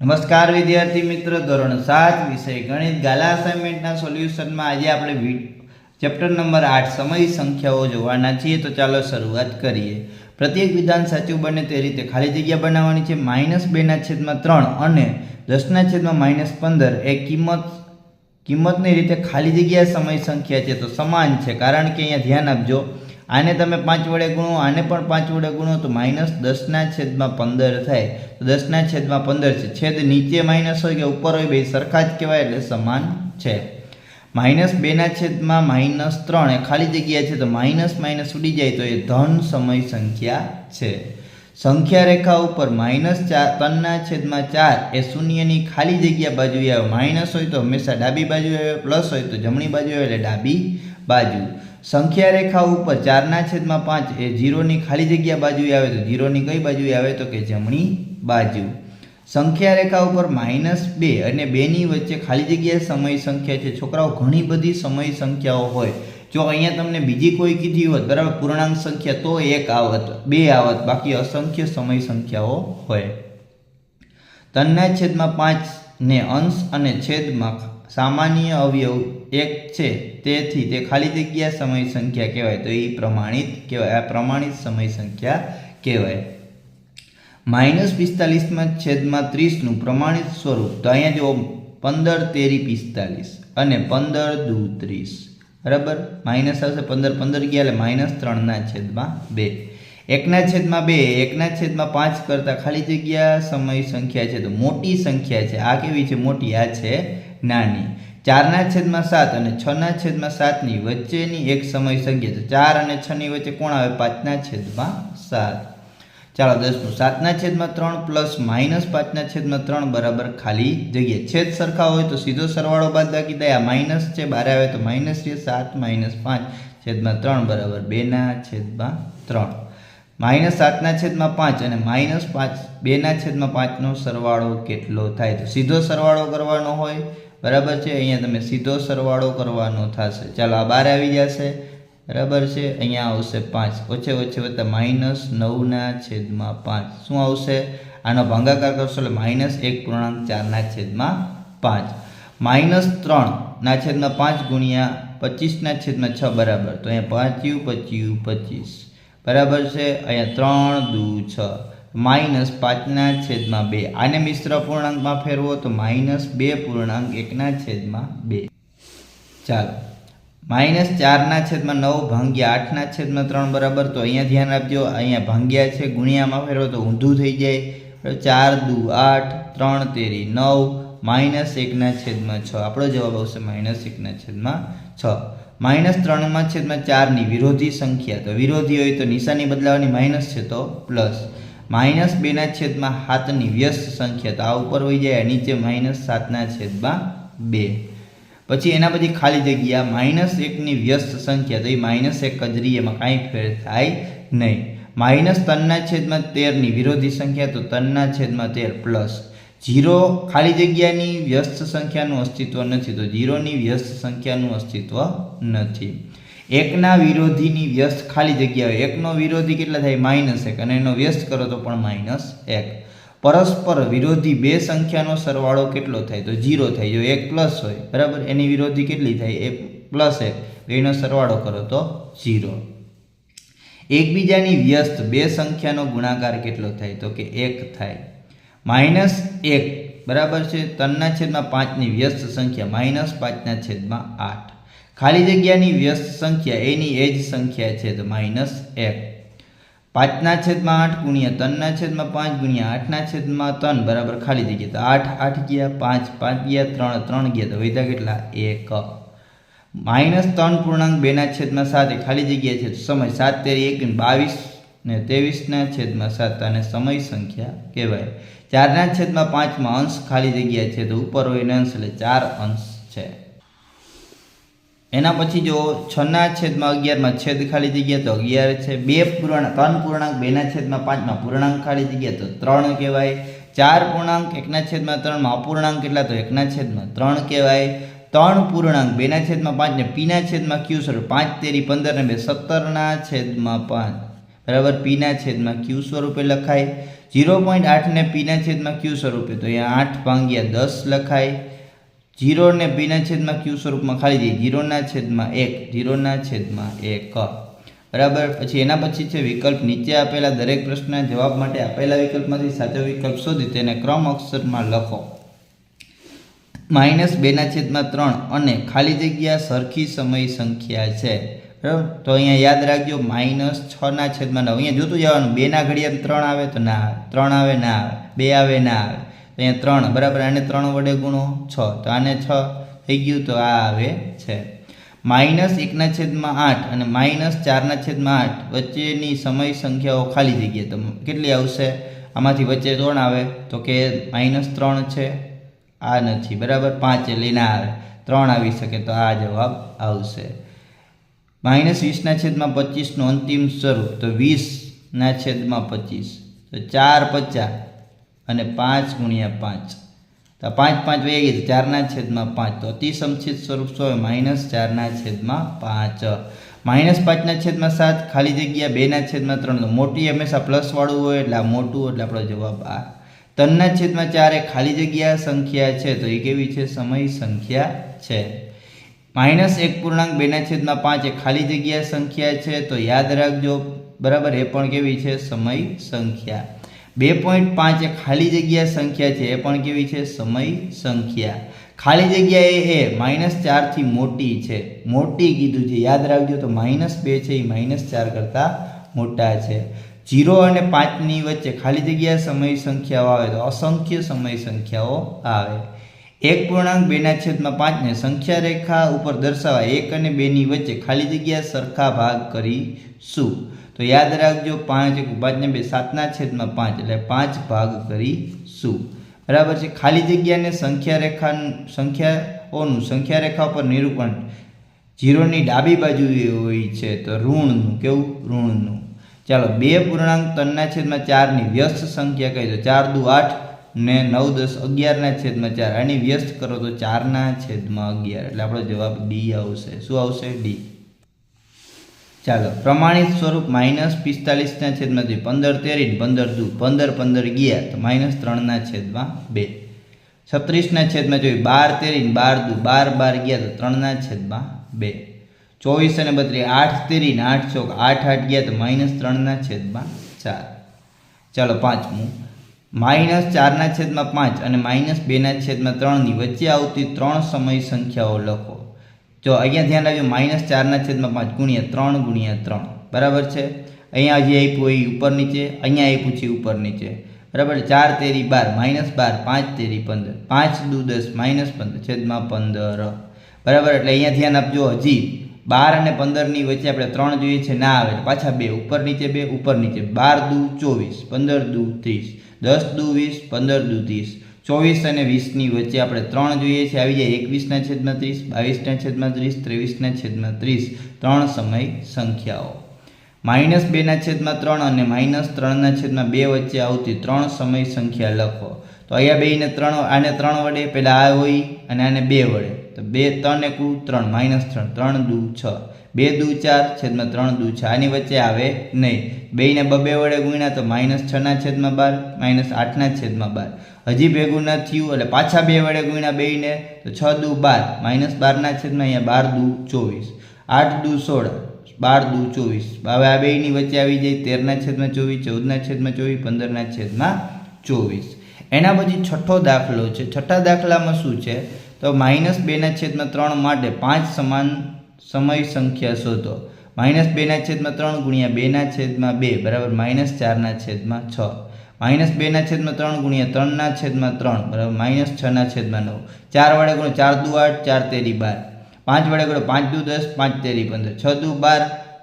નમસ્કાર વિદ્યાર્થી મિત્રો, ધોરણ સાત વિષય ગણિત ગાલા અસાઇનમેન્ટના સોલ્યુશનમાં આજે આપણે ચેપ્ટર નંબર આઠ સમય સંખ્યાઓ જોવાના છીએ. તો ચાલો શરૂઆત કરીએ. પ્રત્યેક વિધાન સાચું બને તે રીતે ખાલી જગ્યા બનાવવાની છે. માઇનસ બેના છેદમાં ત્રણ અને દસના છેદમાં માઇનસ પંદર એ કિંમત, કિંમતની રીતે ખાલી જગ્યા સમય સંખ્યા છે. તો સમાન છે. કારણ કે અહીંયા ધ્યાન આપજો. આને તમે પાંચ વડે ગુણો, આને પણ પાંચ વડે ગુણો, તો માઇનસ દસના છેદમાં પંદર થાય. તો દસના છેદમાં પંદર છે. છેદ નીચે માઇનસ હોય કે ઉપર હોય, બે સરખા જ કહેવાય એટલે સમાન છે. માઇનસ બેના છેદમાં માઇનસ ત્રણ. એ ખાલી જગ્યા છે, તો માઇનસ માઇનસ ઉડી જાય તો એ ધન સમય સંખ્યા છે. સંખ્યા રેખા ઉપર માઇનસ ચાર ત્રણના છેદમાં ચાર, એ શૂન્યની ખાલી જગ્યા બાજુએ આવે. માઇનસ હોય તો હંમેશા ડાબી બાજુ આવે, પ્લસ હોય તો જમણી બાજુ આવે એટલે ડાબી બાજુ. સંખ્યા રેખા ઉપર ચારના છેદમાં પાંચ એ જીરોની ખાલી જગ્યા બાજુએ આવે તો જીરોની કઈ બાજુએ આવે તો કે જમણી બાજુ. સંખ્યા રેખા ઉપર માઇનસ બે અને બેની વચ્ચે ખાલી જગ્યાએ સમય સંખ્યા છે. છોકરાઓ, ઘણી બધી સમય સંખ્યાઓ હોય. જો અહીંયા તમને બીજી કોઈ કીધી હોત, બરાબર, પૂર્ણાંક સંખ્યા, તો એક આવત, બે આવત, બાકી અસંખ્ય સમય સંખ્યાઓ હોય. તનના છેદમાં પાંચ ને અંશ અને છેદમાં સામાન્ય અવયવ એક છે, તેથી તે ખાલી જગ્યા સમય સંખ્યા કહેવાય. તો એ પ્રમાણિત કહેવાય, આ પ્રમાણિત સમય સંખ્યા કહેવાય. માઇનસ પિસ્તાલીસમાં છેદમાં ત્રીસનું પ્રમાણિત સ્વરૂપ. તો અહીંયા જો પંદર, તેરી, પિસ્તાલીસ અને પંદર, દુ, ત્રીસ. બરાબર? માઇનસ આવશે પંદર પંદર ગયા એટલે માઇનસ ત્રણના છેદમાં બે. એકના છેદમાં બે, એકના છેદમાં પાંચ કરતાં ખાલી જગ્યા સમય સંખ્યા છે. તો મોટી સંખ્યા છે. આ કેવી છે? મોટી. આ છે નાની. ચારના છેદમાં સાત અને છના છેદમાં સાતની વચ્ચેની એક સમય સંખ્યા તો ચાર અને છની વચ્ચે કોણ આવે? પાંચના છેદમાં સાત. ચાલો દસનું સાતના છેદમાં ત્રણ પ્લસ માઇનસ પાંચના છેદમાં ત્રણ બરાબર ખાલી જગ્યા. છેદ સરખા હોય તો સીધો સરવાળો બાદ બાકી દયા માઇનસ છે, બારે આવે તો માઇનસ છે, સાત માઇનસ પાંચ છેદમાં ત્રણ બરાબર બેના છેદમાં ત્રણ. માઇનસ સાતના છેદમાં પાંચ અને માઇનસ પાંચ બેના છેદમાં પાંચનો સરવાળો કેટલો થાય? તો સીધો સરવાળો કરવાનો હોય બરાબર છે? અહીંયા તમે સીધો સરવાળો કરવાનો થશે. ચાલો, આ બાર આવી જશે. બરાબર છે? અહીંયા આવશે પાંચ. ઓછે ઓછે વત્તા માઇનસ નવના છેદમાં પાંચ. શું આવશે? આનો ભંગાકાર કરશો એટલે માઇનસ એક પૂર્ણાંક ચારના છેદમાં પાંચ. માઇનસ ત્રણના છેદમાં પાંચ ગુણ્યા પચીસના છેદમાં છ બરાબર. તો અહીંયા પાંચ્યું પચ્યું પચીસ. બરાબર છે? અહીંયા ત્રણ દુ છ. માઇનસ પાંચના છેદમાં બે. આને મિશ્ર પૂર્ણાંકમાં ફેરવો તો માઇનસ બે પૂર્ણાંક એકના છેદમાં બે. ચાલો. માઇનસ ચારના છેદમાં નવ ભાંગ્યા આઠના છેદમાં ત્રણ બરાબર, તો અહીંયા ધ્યાન આપજો અહીંયા ભાંગ્યા છે, ગુણ્યામાં ફેરવો તો ઊંધું થઈ જાય. ચાર દુ આઠ, ત્રણ તેરી નવ માઇનસ એકના છેદમાં છ. આપણો જવાબ આવશે માઇનસ એકના છેદમાં છ. માઇનસ ત્રણમાં છેદમાં ચારની વિરોધી સંખ્યા, તો વિરોધી હોય તો નિશાની બદલાવાની માઇનસ છે તો પ્લસ. માઇનસ બેના છેદમાં સાતની વ્યસ્ત સંખ્યા તો આ ઉપર હોઈ જાય નીચે માઇનસ સાતના છેદમાં બે. પછી એના પછી ખાલી જગ્યા માઇનસ એકની વ્યસ્ત સંખ્યા, તો એ માઇનસ એક કજરી એમાં કાંઈ ફેર થાય નહીં. માઇનસ ત્રણના છેદમાં તેરની વિરોધી સંખ્યા, તો ત્રણના છેદમાં તેર પ્લસ. જીરો ખાલી જગ્યાની વ્યસ્ત સંખ્યાનું અસ્તિત્વ નથી, તો જીરોની વ્યસ્ત સંખ્યાનું અસ્તિત્વ નથી. એકના વિરોધીની વ્યસ્ત ખાલી જગ્યા હોય એકનો વિરોધી કેટલા થાય? માઇનસ એક. અને એનો વ્યસ્ત કરો તો પણ માઇનસ એક. પરસ્પર વિરોધી બે સંખ્યાનો સરવાળો કેટલો થાય? તો જીરો થાય. જો એક પ્લસ હોય, બરાબર? એની વિરોધી કેટલી થાય? એ પ્લસ એક. બેનો સરવાળો કરો તો ઝીરો. એકબીજાની વ્યસ્ત બે સંખ્યાનો ગુણાકાર કેટલો થાય? તો કે એક થાય. માઇનસ એક. બરાબર છે? ત્રણના છેદમાં પાંચની વ્યસ્ત સંખ્યા. માઇનસ પાંચના છેદમાં આઠ. ખાલી જગ્યાની વ્યસ્ત સંખ્યા એની એ જ સંખ્યા છે તો માઇનસ એક. પાંચના છેદમાં આઠ ગુણ્યા ત્રણના છેદમાં પાંચ ગુણ્યા આઠના છેદમાં ત્રણ, બરાબર ખાલી જગ્યા. તો આઠ આઠ ગયા, પાંચ પાંચ ગયા, ત્રણ ત્રણ ગયા. તો વધ્યા કેટલા? એક. માઇનસ ત્રણ પૂર્ણાંક બેના છેદમાં સાત એ ખાલી જગ્યા છે. તો સમય સાત તેરી એક બાવીસ ને ત્રેવીસના છેદમાં સાત અને સમય સંખ્યા કહેવાય. ચારના છેદમાં પાંચમાં અંશ ખાલી જગ્યા છે તો ઉપર હોય અંશ એટલે ચાર અંશ. એના પછી જો છના છેદમાં અગિયારમાં છેદ ખાલી જગ્યા તો અગિયાર છે. બે પૂર્ણાંક, ત્રણ પૂર્ણાંક, બેના છેદમાં પાંચમાં પૂર્ણાંક ખાલી જગ્યા તો ત્રણ કહેવાય. ચાર પૂર્ણાંક, એકના છેદમાં ત્રણમાં અપૂર્ણાંક કેટલા તો એકના છેદમાં ત્રણ કહેવાય. ત્રણ પૂર્ણાંક, બેના છેદમાં પાંચ ને પીના છેદમાં ક્યુ સ્વરૂપ પાંચ, તેરી પંદર ને બે સત્તરના છેદમાં પાંચ. બરાબર? પીના છેદમાં ક્યુ સ્વરૂપે લખાય. ઝીરો પોઈન્ટ આઠને પીના છેદમાં ક્યુ સ્વરૂપે તો અહીંયા આઠ ભાંગ્યા દસ લખાય. જીરોને બીના છેદમાં ક્યુ સ્વરૂપમાં ખાલી જઈએ. જીરોના છેદમાં એક, જીરોના છેદમાં એક. બરાબર? પછી એના પછી છે વિકલ્પ. નીચે આપેલા દરેક પ્રશ્નના જવાબ માટે આપેલા વિકલ્પમાંથી સાચો વિકલ્પ શોધી તેને ક્રમ અક્ષરમાં લખો. માઇનસ બેના છેદમાં ત્રણ અને ખાલી જગ્યા સરખી સમય સંખ્યા છે. બરાબર? તો અહીંયા યાદ રાખજો, માઇનસ છના છેદમાં નવ. અહીંયા જોતું જવાનું બેના ઘડિયા ત્રણ આવે તો ના આવે. ત્રણ આવે ના આવે. બે આવે ના આવે. અહીંયા ત્રણ, બરાબર? આને ત્રણ વડે ગુણો છ. તો આને છ થઈ ગયું, તો આ આવે છે. માઇનસ એકના છેદમાં આઠ અને માઇનસ ચારના છેદમાં આઠ વચ્ચેની સમય સંખ્યાઓ ખાલી જગ્યા તો કેટલી આવશે? આમાંથી વચ્ચે ત્રણ આવે. તો કે માઇનસ ત્રણ છે, આ નથી, બરાબર? પાંચ એટલે ના આવે. ત્રણ આવી શકે તો આ જવાબ આવશે. માઇનસ વીસના છેદમાં પચીસનું અંતિમ સ્વરૂપ. તો વીસના છેદમાં પચીસ. તો ચાર પચાસ. અને પાંચ ગુણ્યા પાંચ. તો પાંચ પાંચ વહી ગઈ ચારના છેદમાં પાંચ. તો અતિ સ્વરૂપ શું હોય માઇનસ ચારના છેદમાં પાંચ. માઇનસ પાંચના છેદમાં સાત, ખાલી જગ્યા બેના છેદમાં ત્રણ. મોટી હંમેશા પ્લસવાળું હોય એટલે આ મોટું એટલે આપણો જવાબ આ. ત્રણના છેદમાં ચાર એ ખાલી જગ્યા સંખ્યા છે. તો એ કેવી છે? સમય સંખ્યા છે. માઇનસ એક પૂર્ણાંક બેના છેદમાં પાંચ એ ખાલી જગ્યા સંખ્યા છે. તો યાદ રાખજો. બરાબર? એ પણ કેવી છે? સમય સંખ્યા. બે પોઈન્ટ પાંચ એ ખાલી જગ્યા સંખ્યા છે, એ પણ કેવી છે? સમય સંખ્યા. ખાલી જગ્યા એ એ માઇનસ ચારથી મોટી છે. મોટી કીધું છે. યાદ રાખજો તો માઇનસ બે છે, એ માઇનસ ચાર કરતાં મોટા છે. જીરો અને પાંચની વચ્ચે ખાલી જગ્યા સમય સંખ્યાઓ આવે તો અસંખ્ય સમય સંખ્યાઓ આવે. એક પૂર્ણાંક બેના છેદમાં પાંચને સંખ્યા રેખા ઉપર દર્શાવવા એક અને બેની વચ્ચે ખાલી જગ્યા સરખા ભાગ કરીશું. તો યાદ રાખજો પાંચ એક પાંચને બે સાતના છેદમાં પાંચ, એટલે પાંચ ભાગ કરીશું બરાબર છે? ખાલી જગ્યાને સંખ્યા રેખા સંખ્યાઓનું સંખ્યા રેખા ઉપર નિરૂપણ જીરોની ડાબી બાજુ હોય છે તો ઋણનું, કેવું? ઋણનું. ચાલો, બે પૂર્ણાંક ત્રણના છેદમાં ચારની વ્યસ્ત સંખ્યા કહી દો ચાર દુ આઠ ને નવ દસ અગિયારના છેદમાં ચાર. આની વ્યસ્ત કરો તો ચારના છેદમાં અગિયાર. એટલે આપણો જવાબ ડી આવશે. શું આવશે? ડી. ચાલો, પ્રમાણિત સ્વરૂપ માઇનસ પિસ્તાલીસના છેદમાં ଦୁଇ પંદર તેરી પંદર દુ, પંદર પંદર ગયા તો માઇનસ ત્રણના છેદમાં બે. છત્રીસના છેદમાં જોયું બાર તેરી બાર દુ, બાર બાર ગયા તો ત્રણના છેદમાં બે. ચોવીસ અને બત્રીસ, આઠ તેરી આઠ ચોક, આઠ આઠ ગયા તો માઇનસ ત્રણના છેદમાં ચાર. ચાલો, પાંચમું. માઇનસ ચારના છેદમાં પાંચ અને માઇનસ બેના છેદમાં ત્રણની વચ્ચે આવતી ત્રણ સમય સંખ્યાઓ લખો. જો અહીંયા ધ્યાન રાખજો, માઇનસ ચારના છેદમાં પાંચ ગુણ્યા ત્રણ ગુણ્યા ત્રણ. બરાબર છે? અહીંયા જે આપ્યું એ ઉપર નીચે, અહીંયા આપ્યું છે ઉપર નીચે. બરાબર ચાર તેરી બાર, માઇનસ બાર, પાંચ તેરી પંદર. પાંચ દુ દસ, માઇનસ પંદર, છેદમાં પંદર. બરાબર? એટલે અહીંયા ધ્યાન આપજો, હજી બાર અને પંદરની વચ્ચે આપણે ત્રણ જોઈએ છે, ના આવે પાછા બે, ઉપર નીચે બે, ઉપર નીચે. બાર દુ ચોવીસ, પંદર દુ ત્રીસ. દસ દુ વીસ, પંદર દુ ત્રીસ. ચોવીસ અને વીસની વચ્ચે આપણે ત્રણ જોઈએ છે. આવી જાય એકવીસના છેદમાં ત્રીસ, બાવીસના છેદમાં ત્રીસ, ત્રેવીસના છેદમાં ત્રીસ. ત્રણ સમય સંખ્યાઓ. માઇનસ બેના છેદમાં ત્રણ અને માઇનસ ત્રણના છેદમાં બે વચ્ચે આવતી ત્રણ સમય સંખ્યા લખો. તો અહીંયા બેને ત્રણ, આને ત્રણ વડે પહેલાં આ હોય અને આને બે વડે. તો બે ત્રણ એકુ ત્રણ, માઇનસ ત્રણ ત્રણ દુ છ. બે દુ ચાર, છેદમાં ત્રણ દુ છ. આની વચ્ચે આવે નહીં. બેને બબે વડે ગુણ્યા તો માઇનસ છના છેદમાં બાર, માઇનસ આઠના છેદમાં બાર. હજી ભેગું ન થયું એટલે પાછા બે વડે ગુણ્યા બેને તો છ દુ બાર, માઇનસ બારના છેદમાં અહીંયા બાર દુ ચોવીસ. આઠ દુ સોળ, બાર દુ ચોવીસ. હવે આ બેની વચ્ચે આવી જાય તેરના છેદમાં ચોવીસ ચૌદના છેદમાં ચોવીસ પંદરના છેદમાં ચોવીસ. એના પછી છઠ્ઠો દાખલો છે. છઠ્ઠા દાખલામાં શું છે? તો માઇનસ બેના છેદમાં ત્રણ માટે પાંચ સમાન સમય સંખ્યા શોધો. માઇનસ બેના છેદમાં ત્રણ ગુણ્યા બેના છેદમાં બે, બરાબર માઇનસ ચારના છેદમાં છ. માઇનસ બેના છેદમાં ત્રણ ગુણ્યા ત્રણના છેદમાં ત્રણ, બરાબર? માઇનસ છના છેદમાં નવ. ચાર વડે ગુણો ચાર દુ આઠ, ચાર તેરી બાર. પાંચ વડે ગુણો પાંચ દુ દસ, પાંચ તેરી પંદર. છ દુ બાર,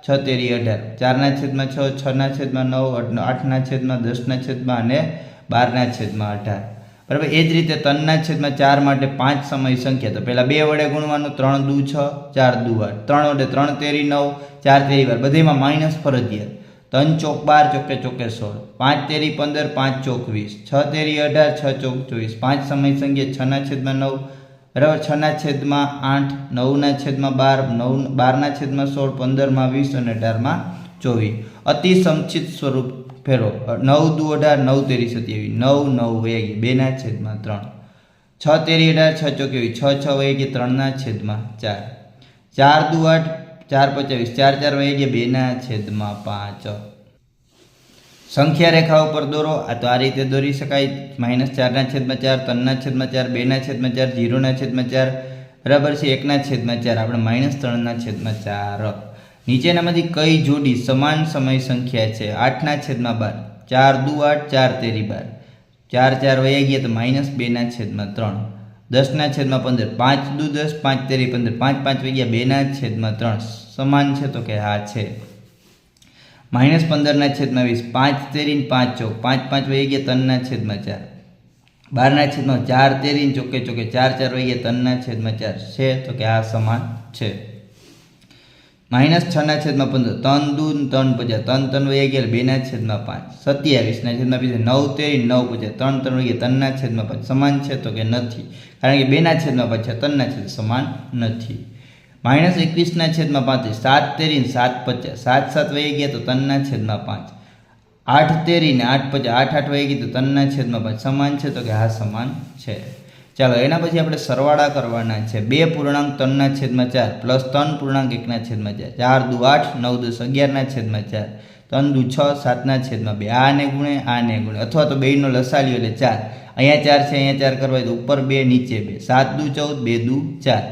છ તેરી અઢાર. ચારના છેદમાં છ છના છેદમાં નવ આઠના છેદમાં દસના છેદમાં અને બારના છેદમાં અઢાર. બરાબર? એ જ રીતે ત્રણના છેદમાં ચાર માટે પાંચ સમય સંખ્યા. તો પહેલાં બે વડે ગુણવાનું, ત્રણ દુ છ, ચાર દુ આઠ. ત્રણ વડે ત્રણ તેરી નવ, ચાર તેરી બાર. બધીમાં માઇનસ ફરજિયાત. ત્રણ ચોક બાર, ચોકે ચોકે સોળ. પાંચ તેરી પંદર, પાંચ ચોક વીસ. છ તેરી અઢાર, છ ચોક ચોવીસ. પાંચ સમય સંખ્યા છના છેદમાં નવ. બરાબર છના છેદમાં આઠ નવના છેદમાં બાર, નવ બારના છેદમાં સોળ, પંદરમાં વીસ અને અઢારમાં ચોવીસ. અતિ સંક્ષિપ્ત સ્વરૂપ ફેરો. નવ દુ અઢાર, નવ તેરી સત્યાવીસ. નવ નવ વયા બેના છેદમાં ત્રણ. છ તેરી અઢાર, છ ચોકેવી છ છ વયા ત્રણના છેદમાં ચાર. ચાર દુ આઠ ચાર પચાવીસ, ચાર ચાર વહી ગયા બેના છેદમાં પાંચ. સંખ્યા રેખા ઉપર દોરો, આ તો આ રીતે દોરી શકાય. માઇનસ ચારના છેદમાં ચાર, ત્રણના છેદમાં ચાર, બેના છેદમાં ચાર, જીરોના છેદમાં ચાર. બરાબર છે, એકના છેદમાં ચાર, આપણે માઇનસ ત્રણના છેદમાં ચાર. નીચેનામાંથી કઈ જોડી સમાન સમય સંખ્યા છે? આઠના છેદમાં બાર, ચાર દુ આઠ, ચાર તેરી બાર. ચાર ચાર વયા ગયા તો માઇનસ બેના છેદમાં ત્રણ. દસના છેદમાં પંદર. પાંચ દુ દસ, પાંચ તેરી પંદર. પાંચ પાંચ વાગ્યા બેના છેદમાં ત્રણ. સમાન છે તો કે હા છે. માઇનસ પંદરના છેદમાં વીસ. પાંચ તેરીને પાંચ ચોક. પાંચ પાંચ વહી ગયા ત્રણના છેદમાં ચાર. બારના છેદમાં ચાર તેરીને ચોકે ચોકે ચાર ચાર વહી ગયા ત્રણના છેદમાં ચાર. છે તો કે આ સમાન છે. માઇનસ છના છેદમાં પંદર. ત્રણ દૂન ત્રણ પચાસ ત્રણ ત્રણ વહી અગિયાર બેના છેદમાં પાંચ. સત્યાવીસના છેદમાં બીજા નવ તેરી નવ પચાસ ત્રણ ત્રણ વહી ત્રણના છેદમાં પાંચ. સમાન છે તો કે નથી. કારણ કે બેના છેદમાં પાંચ ત્રણના છેદ સમાન નથી. માઇનસ એકવીસના છેદમાં પાંત્રીસ. સાત તેરીને સાત પચાસ સાત સાત વહી ગયા તો ત્રણના છેદમાં પાંચ. આઠ તેરીને આઠ પચાસ આઠ આઠ વહી ગઈ તો ત્રણના છેદમાં પાંચ. સમાન છે તો કે હા સમાન છે. ચાલો, એના પછી આપણે સરવાળા કરવાના છે. બે પૂર્ણાંક ત્રણના છેદમાં ચાર, પ્લસ ત્રણ પૂર્ણાંક એકના છેદમાં ચાર. ચાર દુ આઠ, નવ દસ, અગિયારના છેદમાં ચાર. ત્રણ દુ છ, સાતના છેદમાં બે. આને ગુણે આને ગુણે. અથવા તો બેનો લસાલ્યો એટલે ચાર. અહીંયા ચાર છે, અહીંયા ચાર કરવા તો ઉપર બે, નીચે બે. સાત દુ ચૌદ, બે દુ ચાર.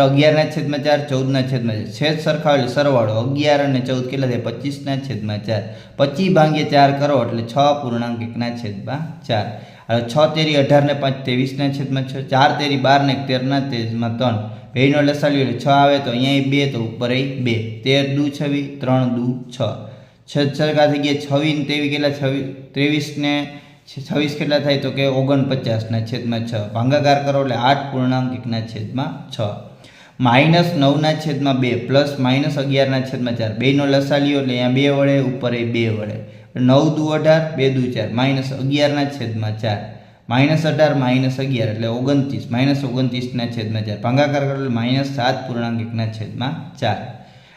અગિયારના છેદમાં ચાર, ચૌદના છેદમાં ચાર. છેદ સરખાવો એટલે સરવાળો. અગિયાર અને ચૌદ કેટલા થાય? પચીસના છેદમાં ચાર. પચીસ ભાંગે ચાર કરો એટલે છ પૂર્ણાંક એકના છેદમાં ચાર. છ તેરી અઢાર ને પાંચ ત્રેવીસના છેદમાં છ, ચાર તેરી બાર ને તેરના તેજમાં ત્રણ. બેનો લસાલ્યો એટલે છ આવે તો અહીંયા બે, તો ઉપર બે. તેર દુ છવી, ત્રણ દુ છ. છ સરખા થઈ ગયા, છવી ને તેવી કેટલા છવી, ત્રેવીસ ને છવ્વીસ કેટલા થાય તો કે ઓગણપચાસના છેદમાં છ. ભાંગાકાર કરો એટલે આઠ પૂર્ણાંક એકના છેદમાં છ. માઇનસ નવના છેદમાં બે, પ્લસ માઇનસ અગિયારના છેદમાં ચાર. બેનો લસા લ્યો એટલે અહીંયા બે વડે ઉપર એ બે વડે નવ દુ અઢાર, બે દુ ચાર. માઇનસ અગિયારના છેદમાં ચાર. માઇનસ અઢાર, માઇનસ અગિયાર, એટલે ઓગણત્રીસ. માઇનસ ઓગણત્રીસના છેદમાં ચાર. ભાંગાકાર કરો માઇનસ સાત પૂર્ણાંક એકના છેદમાં ચાર.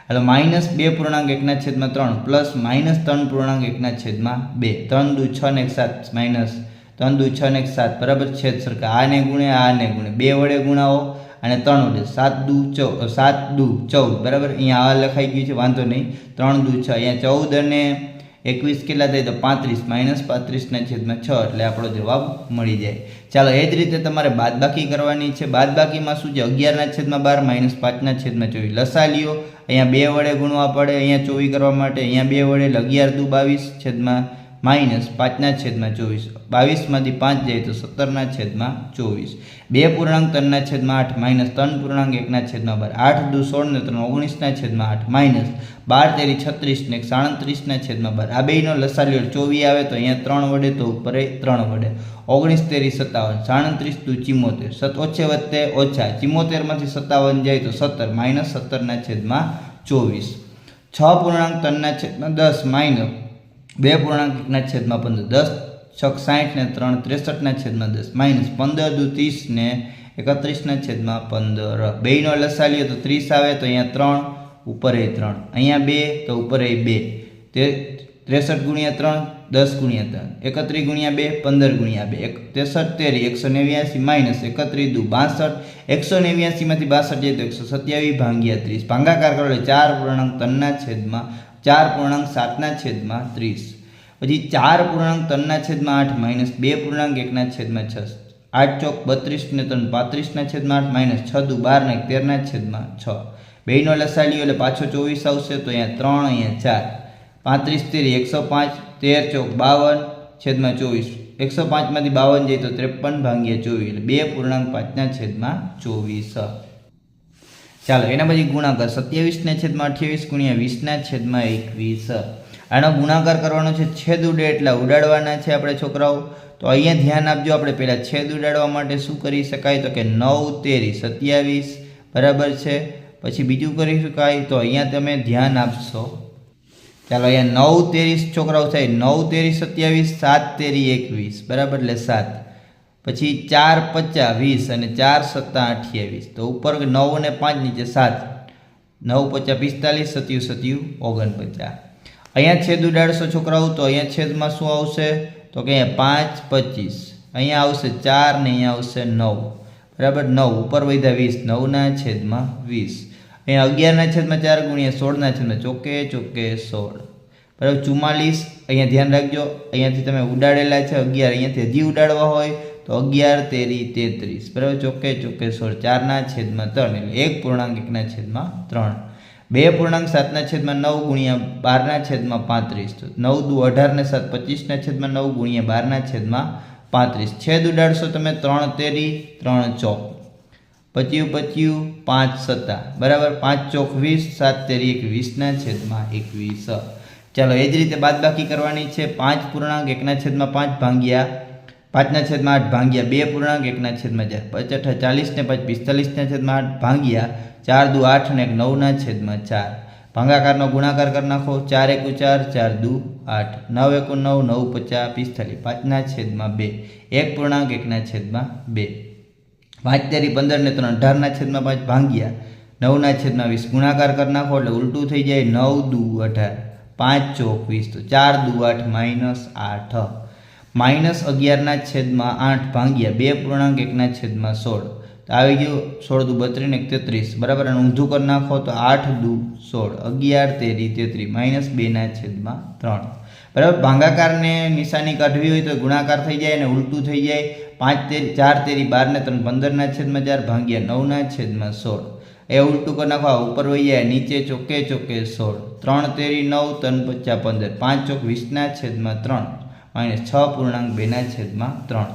એટલે માઇનસ બે પૂર્ણાંક એકના છેદમાં ત્રણ પ્લસ માઇનસ ત્રણ પૂર્ણાંક એકના છેદમાં બે. ત્રણ દુ છ ને એક સાત માઇનસ ત્રણ દુ છ ને એક સાત. બરાબર છેદ સરખા. આને ગુણે આને ગુણે. બે વડે ગુણાવો અને ત્રણ વડે. સાત દુ ચૌદ સાત દુ ચૌદ. બરાબર? અહીંયા આ લખાઈ ગયું છે. વાંધો નહીં. ત્રણ દુ છ. અહીંયા ચૌદ અને એકવીસ કેટલા થાય તો પાંત્રીસ, માઇનસ પાંત્રીસના છેદમાં છ, એટલે આપણો જવાબ મળી જાય. ચાલો, એ જ રીતે તમારે બાદબાકી કરવાની છે. બાદબાકીમાં શું છે? અગિયારના છેદમાં બાર, માઇનસ પાંચના છેદમાં ચોવીસ. લસા લ્યો. અહીંયા બે વડે ગુણવા પડે. અહીંયા ચોવીસ કરવા માટે. અહીંયા બે વડે એટલે અગિયાર દુ બાવીસ છેદમાં માઇનસ પાંચના છેદમાં ચોવીસ. બાવીસમાંથી પાંચ જાય તો સત્તરના છેદમાં ચોવીસ. બે પૂર્ણાંક ત્રણના છેદમાં આઠ, માઇનસ ત્રણ પૂર્ણાંક એકના છેદમાં બાર. આઠ દુ સોળ ને ત્રણ, ઓગણીસના છેદમાં આઠ, માઇનસ બાર તેરી છત્રીસ ને સાડત્રીસના છેદમાં બાર. આ બેનો લસાલ્યો ચોવીસ આવે તો અહીંયા ત્રણ વડે તો ઉપર ત્રણ વડે. ઓગણીસ તેરી સત્તાવન, સાડત્રીસ દુ ચિમ્મોતેર સત ઓછે વત્તે ઓછા. ચિમોતેરમાંથી સત્તાવન જાય તો સત્તર, માઇનસ સત્તરના છેદમાં ચોવીસ. છ પૂર્ણાંક ત્રણના છેદમાં દસ, માઇનસ બે પૂર્ણાંક એકના છેદમાં પંદર, દસ છક સાઠ ત્રણ ત્રેસઠના છેદમાં દસ, માઇનસ પંદર દુ ત્રીસ ને એકત્રીસના છેદમાં પંદર. બેનો લસા લીએ તો ત્રીસ આવે તો અહીંયા ત્રણ, ઉપર એ ત્રણ. અહીંયા બે તો ઉપર એ બે. તે ત્રેસઠ ગુણ્યા ત્રણ, દસ ગુણ્યા ત્રણ. એકત્રીસ ગુણ્યા બે, પંદર ગુણ્યા બે. એક ત્રેસઠ તેરી, એકસો નેવ્યાસી માઇનસ એકત્રીસ દુ બાસઠ. એકસો નેવ્યાસીમાંથી બાસઠ જાય તો એકસો સત્યાવીસ ભાંગ્યા ત્રીસ. ભાંગાકાર કરો એટલે ચાર પૂર્ણાંક ત્રણના છેદમાં ચાર પૂર્ણાંક સાતના છેદમાં ત્રીસ. પછી ચાર પૂર્ણાંક ત્રણના છેદમાં આઠ, માઇનસ બે પૂર્ણાંક એકના છેદમાં છ. આઠ ચોક બત્રીસ ને ત્રણ પાંત્રીસના છેદમાં આઠ, માઇનસ છ દુ બાર ને તેરના છેદમાં છ. બેનો લસા લ્યો એટલે પાછો ચોવીસ આવશે તો અહીંયા ત્રણ, અહીંયા ચાર. પાંત્રીસ તેરી, એકસો પાંચ. તેર ચોક બાવન, છેદમાં ચોવીસ. એકસો પાંચમાંથી બાવન જાય તો ત્રેપન ભાંગ્યા ચોવીસ એટલે બે પૂર્ણાંક પાંચના છેદમાં ચોવીસ. ચાલો, એના પછી ગુણાકાર, સત્યાવીસના છેદમાં અઠ્યાવીસ ગુણ્યા વીસના છેદમાં એકવીસ. આનો ગુણાકાર કરવાનો છે છેદ ઉડે એટલા ઉડાડવાના છે આપણે છોકરાઓ. તો અહીંયા ધ્યાન આપજો, આપણે પહેલાં છેદ ઉડાડવા માટે શું કરી શકાય? તો કે નવ તેરી સત્યાવીસ, બરાબર છે? પછી બીજું કરી શકાય તો અહીંયા તમે ધ્યાન આપશો. ચાલો, અહીંયા નવ તેરીસ છોકરાઓ થાય નવ તેરી સત્યાવીસ, સાત તેરી એકવીસ, બરાબર? એટલે સાત. પછી ચાર પચાસ વીસ અને ચાર સત્તા અઠ્યાવીસ. તો ઉપર નવ અને પાંચ નીચે સાત. નવ પચાસ પિસ્તાલીસ, સત્યુ સત્યુ ઓગણપચાસ. અહીંયા છેદ ઉડાડશો છોકરાઓ, તો અહીંયા છેદમાં શું આવશે? તો કે અહીંયા પાંચ પચીસ. અહીંયા આવશે ચાર ને અહીંયા આવશે નવ. બરાબર? નવ. ઉપર વધ્યા વીસ. નવના છેદમાં વીસ. અહીંયા અગિયારના છેદમાં ચાર ગુણ્યા સોળના છેદમાં ચોકે ચોકે સોળ. બરાબર? ચુમ્માલીસ. અહીંયા ધ્યાન રાખજો. અહીંયાથી તમે ઉડાડેલા છે અગિયાર. અહીંયાથી હજી ઉડાડવા હોય અગિયાર, તેરી, તેત્રીસ. બરાબર? ચોકે ચોકે સોળ. ચારના છેદમાં ત્રણ એટલે એક પૂર્ણાંક એકના છેદમાં ત્રણ. બે પૂર્ણાંક સાતના છેદમાં નવ ગુણ્યા બારના છેદમાં પાંત્રીસ. તો નવ દુ અઢારને સાત પચીસના છેદમાં નવ ગુણ્યા બારના છેદમાં પાંત્રીસ. છેદ ઉડાડશો તમે ત્રણ તેરી, ત્રણ ચોક. પચ્યું પચ્યું, પાંચ સત્તા. બરાબર? પાંચ ચોક વીસ, સાત તેરી એકવીસના છેદમાં એકવીસ. ચાલો, એ જ રીતે બાદબાકી કરવાની છે. પાંચ પૂર્ણાંક એકના છેદમાં પાંચ ભાંગ્યા પાંચના છેદમાં આઠ ભાંગ્યા બે પૂર્ણાંક, એકના છેદમાં ચાર. પચઠા, ચાલીસ ચાલીસને પાંચ, પિસ્તાલીસના છેદમાં આઠ ભાંગ્યા ચાર દુ આઠ ને એક નવના છેદમાં ચાર. ભાંગાકારનો ગુણાકાર કરી નાખો. ચાર એકુ ચાર ચાર દુ આઠ. નવ એકુ નવ નવ પચાસ પિસ્તાલીસ. પાંચના છેદમાં બે. એક પૂર્ણાંક, એકના છેદમાં બે. પાંચ તેરી પંદર ને ત્રણ. અઢારના છેદમાં પાંચ ભાંગ્યા નવના છેદમાં વીસ. ગુણાકાર કરી નાખો એટલે ઉલટું થઈ જાય નવ દુ અઢાર. પાંચ ચોક વીસ. તો ચાર દુ આઠ માઇનસ આઠ. માઇનસ અગિયારના છેદમાં આઠ ભાંગ્યા બે પૂર્ણાંક એકના છેદમાં સોળ. તો આવી ગયું સોળ દુ બત્રીને એક તેત્રીસ. બરાબર? અને ઊંધું કરી નાખો તો આઠ દુ સોળ. અગિયાર, તેરી તેત્રીસ માઇનસ બેના છેદમાં ત્રણ. બરાબર? ભાંગાકારને નિશાની કાઢવી હોય તો ગુણાકાર થઈ જાય અને ઉલટું થઈ જાય. પાંચ તેરી, ચાર તેરી બારને ત્રણ. પંદરના છેદમાં ચાર ભાંગ્યા નવના છેદમાં સોળ. એ ઉલટું કરી નાખો. ઉપર વહી જાય. નીચે ચોકે ચોકે સોળ. ત્રણ તેરી નવ, ત્રણ પચાસ પંદર. પાંચ ચોક વીસના છેદમાં ત્રણ. માઇનસ છ પૂર્ણાંક બેના છેદમાં ત્રણ.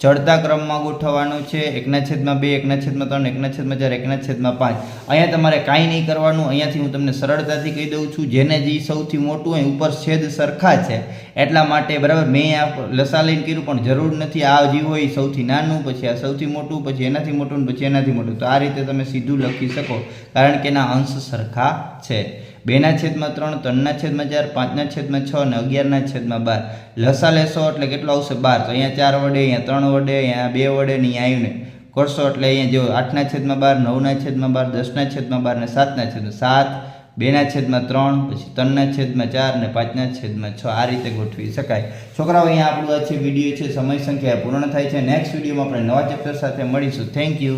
ચડતા ક્રમમાં ગોઠવવાનું છે. એકના છેદમાં બે, એકના છેદમાં ત્રણ, એકના છેદમાં ચાર, એકના છેદમાં પાંચ. અહીંયા તમારે કાંઈ નહીં કરવાનું. અહીંયાથી હું તમને સરળતાથી કહી દઉં છું. જેને જે સૌથી મોટું હોય ઉપર છેદ સરખા છે, એટલા માટે બરાબર મેં આ લસા લઈને કર્યું, પણ જરૂર નથી. આ જે હોય સૌથી નાનું, પછી આ સૌથી મોટું, પછી એનાથી મોટું, પછી એનાથી મોટું. તો આ રીતે તમે સીધું લખી શકો. કારણ કે એના અંશ સરખા છે. બેના છેદમાં ત્રણ, ત્રણના છેદમાં ચાર, પાંચના છેદમાં છ અને અગિયારના છેદમાં બાર. લસા લેશો એટલે કેટલો આવશે? બાર. તો અહીંયા ચાર વડે, અહીંયા ત્રણ વડે, અહીંયા બે વડે ને અહીંયા આવ્યું ને કરશો એટલે અહીંયા જો આઠના છેદમાં બાર, નવના છેદમાં બાર, દસના છેદમાં બાર ને સાતના છેદમાં સાત, બેના છેદમાં ત્રણ, પછી ત્રણના છેદમાં ચાર ને પાંચના છેદમાં છ. આ રીતે ગોઠવી શકાય. છોકરાઓ, અહીંયા આપણું આ છે વીડિયો છે સમય સંખ્યા પૂર્ણ થાય છે. નેક્સ્ટ વિડીયોમાં આપણે નવા ચેપ્ટર સાથે મળીશું. Thank you